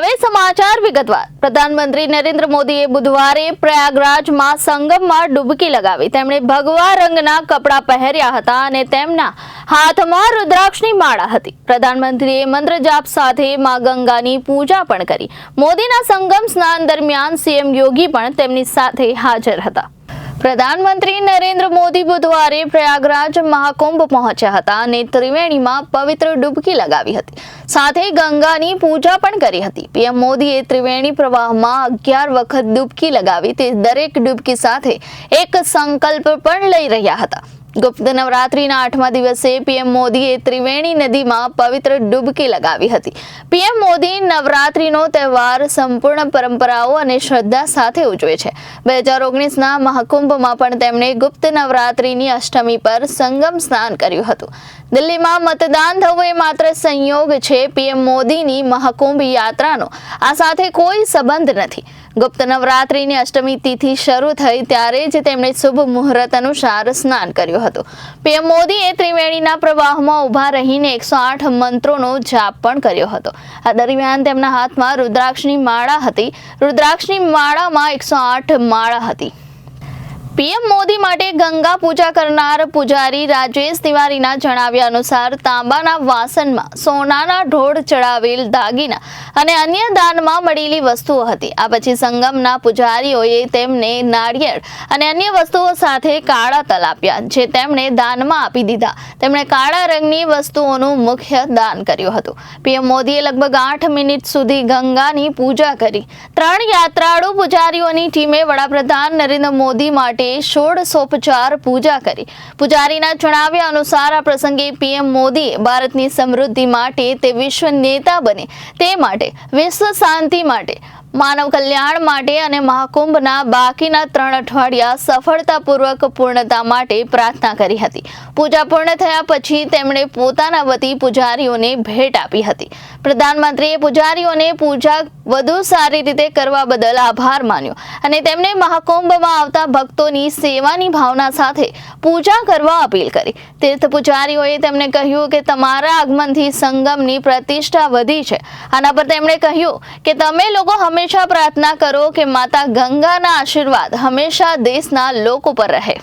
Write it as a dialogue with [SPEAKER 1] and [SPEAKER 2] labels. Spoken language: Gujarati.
[SPEAKER 1] હવે સમાચાર વિગતવાર. પ્રધાનમંત્રી નરેન્દ્ર મોદીએ બુધવારે પ્રયાગરાજમાં સંગમમાં ડૂબકી લગાવી. તેમણે ભગવા રંગના કપડાં પહેર્યા હતા અને તેમના હાથમાં રુદ્રાક્ષની માળા હતી. પ્રધાનમંત્રીએ મંત્ર જાપ સાથે મા ગંગાની પૂજા પણ કરી. મોદીના સંગમ સ્નાન દરમિયાન સીએમ યોગી પણ તેમની સાથે હાજર હતા. પ્રધાનમંત્રી નરેન્દ્ર મોદી બુધવારે પ્રયાગરાજ મહાકુંભ પહોંચ્યા હતા અને ત્રિવેણીમાં પવિત્ર ડૂબકી લગાવી હતી. સાથે ગંગાની પૂજા પણ કરી હતી. પીએમ મોદીએ ત્રિવેણી પ્રવાહમાં અગિયાર વખત ડૂબકી લગાવી તે દરેક ડૂબકી સાથે એક સંકલ્પ પણ લઈ રહ્યા હતા. ગુપ્ત નવરાત્રીના આઠમા દિવસે પીએમ મોદીએ ત્રિવેણી નદીમાં પવિત્ર ડૂબકી લગાવી હતી. પીએમ મોદી નવરાત્રીનો તહેવાર સંપૂર્ણ પરંપરાઓ અને શ્રદ્ધા સાથે ઉજવે છે. બે હજાર ઓગણીસના મહાકુંભમાં પણ તેમણે ગુપ્ત નવરાત્રીની અષ્ટમી પર સંગમ સ્નાન કર્યું હતું. દિલ્હીમાં મતદાન થવું એ માત્ર સંયોગ છે, પીએમ મોદીની મહાકુંભ યાત્રાનો. આ સાથે કોઈ સંબંધ નથી. ગુપ્ત નવરાત્રિની અષ્ટમી તિથિ શરૂ થઈ ત્યારે જ તેમણે શુભ મુહૂર્ત અનુસાર સ્નાન કર્યું હતું. પીએમ મોદીએ ત્રિવેણીના પ્રવાહમાં ઊભા રહીને એકસો આઠ મંત્રોનો જાપ પણ કર્યો હતો. આ દરમિયાન તેમના હાથમાં રુદ્રાક્ષની માળા હતી. રુદ્રાક્ષની માળામાં એકસો આઠ માળા હતી. પીએમ મોદી માટે ગંગા પૂજા કરનાર પૂજારી રાજેશ તિવારીના જણાવ્યા અનુસાર તાંબાના વાસણમાં સોનાના ઢોળ ચડાવેલ દાગીના અને અન્ય દાનમાં મળેલી વસ્તુઓ હતી. આ પછી સંગમના પૂજારીઓએ તેમને નાળિયેર અને અન્ય વસ્તુઓ સાથે કાળા તલ આપ્યા, જે તેમણે દાનમાં આપી દીધા. તેમણે કાળા રંગની વસ્તુઓનું મુખ્ય દાન કર્યું હતું. પીએમ મોદીએ લગભગ આઠ મિનિટ સુધી ગંગાની પૂજા કરી. ત્રણ યાત્રાળુ પૂજારીઓની ટીમે વડાપ્રધાન નરેન્દ્ર મોદી માટે ષોડશોપચાર પૂજા કરી. પૂજારીના જણાવ્યા અનુસાર આ પ્રસંગે પીએમ મોદીએ ભારતની સમૃદ્ધિ માટે તે વિશ્વ નેતા બને. તે માટે, વિશ્વ શાંતિ માટે, માનવ કલ્યાણ માટે અને મહાકુંભના બાકીના ત્રણ અઠવાડિયા સફળતાપૂર્વક પૂર્ણતા માટે પ્રાર્થના કરી હતી. પૂજા પૂર્ણ થયા પછી તેમણે પોતાના વતી પૂજારીઓને ભેટ આપી હતી. પ્રધાનમંત્રીએ પૂજારીઓને પૂજા વધુ સારી રીતે કરવા બદલ આભાર માન્યો. અને તેમણે મહાકુંભમાં આવતા ભક્તોની સેવાની ભાવના સાથે પૂજા કરવા અપીલ કરી. તીર્થ પૂજારીઓએ તેમને કહ્યું કે તમારા આગમનથી સંગમની પ્રતિષ્ઠા વધી છે. આના પર તેમણે કહ્યું કે તમે લોકો હંમેશા પ્રાર્થના કરો કે માતા ગંગાના આશીર્વાદ હંમેશા દેશના લોકો પર રહે.